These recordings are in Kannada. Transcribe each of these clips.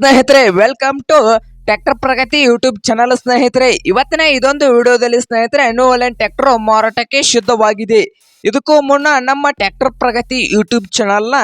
ಸ್ನೇಹಿತರೆ welcome to tractor Pragati YouTube channel ಸ್ನೇಹಿತರೆ. ಇವತ್ತಿನ ಇದೊಂದು ವಿಡಿಯೋದಲ್ಲಿ ಸ್ನೇಹಿತರೆ ನ್ಯೂವಲೆಂಟ್ ಟ್ರ್ಯಾಕ್ಟರ್ ಮಾರಾಟಕ್ಕೆ ಶುದ್ಧವಾಗಿದೆ. ಇದಕ್ಕೂ ಮುನ್ನ ನಮ್ಮ ಟ್ರ್ಯಾಕ್ಟರ್ ಪ್ರಗತಿ ಯೂಟ್ಯೂಬ್ ಚಾನಲ್ನ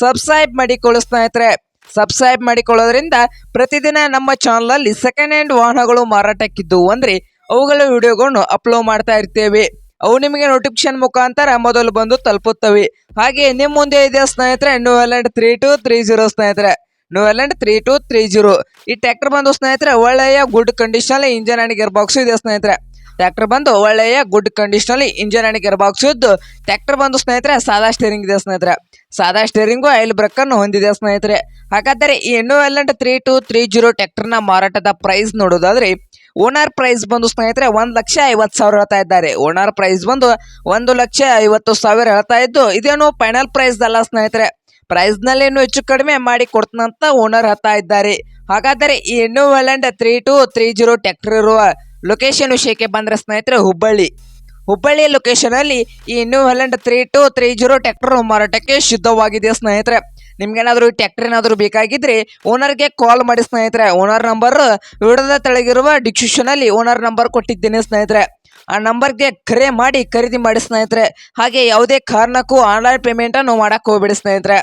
ಸಬ್ಸ್ಕ್ರೈಬ್ ಮಾಡಿಕೊಳ್ಳಿ ಸ್ನೇಹಿತರೆ. ಸಬ್ಸ್ಕ್ರೈಬ್ ಮಾಡಿಕೊಳ್ಳೋದ್ರಿಂದ ಪ್ರತಿದಿನ ನಮ್ಮ ಚಾನಲಲ್ಲಿ ಸೆಕೆಂಡ್ ಹ್ಯಾಂಡ್ ವಾಹನಗಳು ಮಾರಾಟಕ್ಕಿದ್ದು. ಅಂದರೆ ಅವುಗಳ ವಿಡಿಯೋಗಳನ್ನು ಅಪ್ಲೋಡ್ ಮಾಡ್ತಾ ಇರ್ತೇವೆ. ಅವು ನಿಮಗೆ ನೋಟಿಫಿಕೇಶನ್ ಮುಖಾಂತರ ಮೊದಲು ಬಂದು ತಲುಪುತ್ತವೆ. ಹಾಗೆ ನಿಮ್ಮ ಮುಂದೆ ಇದೆ ಸ್ನೇಹಿತರೆ New Holland three two three zero ಸ್ನೇಹಿತರೆ. New Holland three two three zero ಈ ಟ್ರ್ಯಾಕ್ಟರ್ ಬಂದು ಸ್ನೇಹಿತರೆ, ಒಳ್ಳೆಯ good condition engine and gear box ಇದೆ ಸ್ನೇಹಿತರೆ. ಟ್ರ್ಯಾಕ್ಟರ್ ಬಂದು ಒಳ್ಳೆಯ good condition engine and gear box ಇದ್ದು ಟ್ರ್ಯಾಕ್ಟರ್ ಬಂದು ಸ್ನೇಹಿತರೆ, ಸಾದಾ ಸ್ಟೇರಿಂಗ್ ಇದೆ ಸ್ನೇಹಿತರೆ. ಸಾದಾ ಸ್ಟೇರಿಂಗು ಆಯಿಲ್ ಬ್ರೇಕ್ ಅನ್ನು ಹೊಂದಿದೆ ಸ್ನೇಹಿತರೆ. ಹಾಗಾದರೆ ಈ New Holland three two three zero ಟ್ರ್ಯಾಕ್ಟರ್ನ ಮಾರಾಟದ ಪ್ರೈಸ್ ನೋಡೋದಾದ್ರೆ ಓನರ್ ಪ್ರೈಸ್ ಬಂದು ಸ್ನೇಹಿತರೆ ಒಂದ್ ಲಕ್ಷ ಐವತ್ತು ಸಾವಿರ ಹೇಳ್ತಾ ಇದ್ದಾರೆ. ಓನರ್ ಪ್ರೈಸ್ ಬಂದು ಒಂದು ಲಕ್ಷ ಐವತ್ತು ಸಾವಿರ ಹೇಳ್ತಾ ಇದ್ದು, ಇದೇನು ಫೈನಲ್ ಪ್ರೈಸ್ ಅಲ್ಲ ಸ್ನೇಹಿತರೆ. ಪ್ರೈಸ್ನಲ್ಲಿ ಇನ್ನೂ ಹೆಚ್ಚು ಕಡಿಮೆ ಮಾಡಿ ಕೊಡ್ತನಂತ ಓನರ್ ಹತ್ತಾ ಇದ್ದಾರೆ. ಹಾಗಾದರೆ ಈ New Holland three two three zero tractor ಇರುವ ಲೊಕೇಶನ್ ವಿಷಯಕ್ಕೆ ಬಂದ್ರೆ ಸ್ನೇಹಿತರೆ ಹುಬ್ಬಳ್ಳಿ. ಹುಬ್ಬಳ್ಳಿ ಲೊಕೇಶನ್ ಅಲ್ಲಿ ಈ New Holland three two three zero tractor ಮಾರಾಟಕ್ಕೆ ಶುದ್ಧವಾಗಿದೆ ಸ್ನೇಹಿತರೆ. ನಿಮ್ಗೇನಾದ್ರೂ ಈ ಟ್ಯಾಕ್ಟರ್ ಏನಾದರೂ ಬೇಕಾಗಿದ್ರೆ ಓನರ್ಗೆ ಕಾಲ್ ಮಾಡಿ ಸ್ನೇಹಿತರೆ. ಓನರ್ ನಂಬರ್ ವಿಡಿಯೋದ ತೆಳಗಿರುವ ಡಿಸ್ಕ್ರಿಪ್ಷನ್ ಅಲ್ಲಿ ಓನರ್ ನಂಬರ್ ಕೊಟ್ಟಿದ್ದೇನೆ ಸ್ನೇಹಿತರೆ. ಆ ನಂಬರ್ಗೆ ಕರೆ ಮಾಡಿ, ಖರೀದಿ ಮಾಡಿ ಸ್ನೇಹಿತರೆ. ಹಾಗೆ ಯಾವುದೇ ಕಾರಣಕ್ಕೂ ಆನ್ಲೈನ್ ಪೇಮೆಂಟನ್ನು ಅನ್ನು ಹೋಗ್ಬಿಡಿ ಸ್ನೇಹಿತರೆ.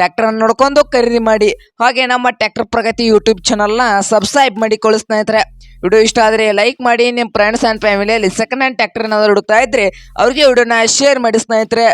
ಟ್ಯಾಕ್ಟರನ್ನು ನೋಡ್ಕೊಂಡು ಖರೀದಿ ಮಾಡಿ. ಹಾಗೆ ನಮ್ಮ ಟ್ಯಾಕ್ಟರ್ ಪ್ರಗತಿ ಯೂಟ್ಯೂಬ್ ಚಾನಲ್ನ ಸಬ್ಸ್ಕ್ರೈಬ್ ಮಾಡಿಕೊಳ್ಳಿ ಸ್ನೇಹಿತರೆ. ವಿಡಿಯೋ ಇಷ್ಟ ಆದರೆ ಲೈಕ್ ಮಾಡಿ ನಿಮ್ಮ ಫ್ರೆಂಡ್ಸ್ ಆ್ಯಂಡ್ ಫ್ಯಾಮಿಲಿಯಲ್ಲಿ ಸೆಕೆಂಡ್ ಹ್ಯಾಂಡ್ ಟ್ಯಾಕ್ಟರ್ನಾದ್ರು ಹುಡುಕ್ತಾ ಇದ್ದರೆ ಅವ್ರಿಗೆ ವಿಡಿಯೋನ ಶೇರ್ ಮಾಡಿ ಸ್ನೇಹಿತರೆ.